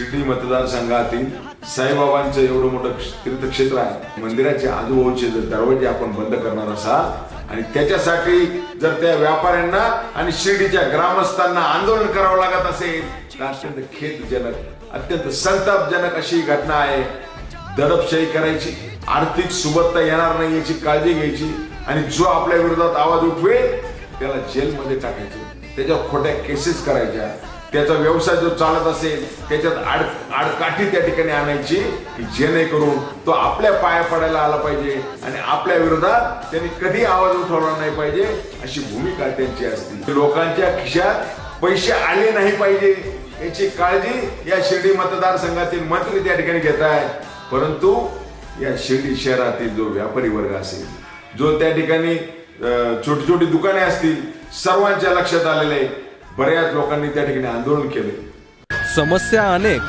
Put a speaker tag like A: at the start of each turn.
A: शिर्डी मतदारसंघातील साईबाबांचं एवढं मोठं तीर्थक्षेत्र आहे. मंदिराचे आजूबाजूचे जर दरवाजे आपण बंद करणार असाल आणि त्याच्यासाठी जर त्या व्यापाऱ्यांना आणि शिर्डीच्या ग्रामस्थांना आंदोलन करावं लागत असेल तर अत्यंत खेदजनक अत्यंत संतापजनक अशी घटना आहे. दडपशाही करायची आर्थिक सुबत्ता येणार नाही याची काळजी घ्यायची आणि जो आपल्या विरोधात आवाज उठवेल त्याला जेलमध्ये टाकायचं. त्याच्यावर खोट्या केसेस करायच्या. त्याचा व्यवसाय जो चालत असेल त्याच्यात आड आडकाठी त्या ठिकाणी आणायची की जेणेकरून तो आपल्या पाया पडायला आला पाहिजे आणि आपल्या विरोधात त्यांनी कधी आवाज उठवला नाही पाहिजे अशी भूमिका त्यांची असते लोकांच्या खिशात पैसे आले नाही पाहिजे याची काळजी या शिर्डी मतदारसंघातील मंत्री त्या ठिकाणी घेत आहेत परंतु या शिर्डी शहरातील जो व्यापारी वर्ग असेल जो त्या ठिकाणी छोटी छोटी दुकाने असतील सर्वांच्या लक्षात आलेले आहे. बऱ्याच लोकांनी त्या ठिकाणी आंदोलन केले.
B: समस्या अनेक.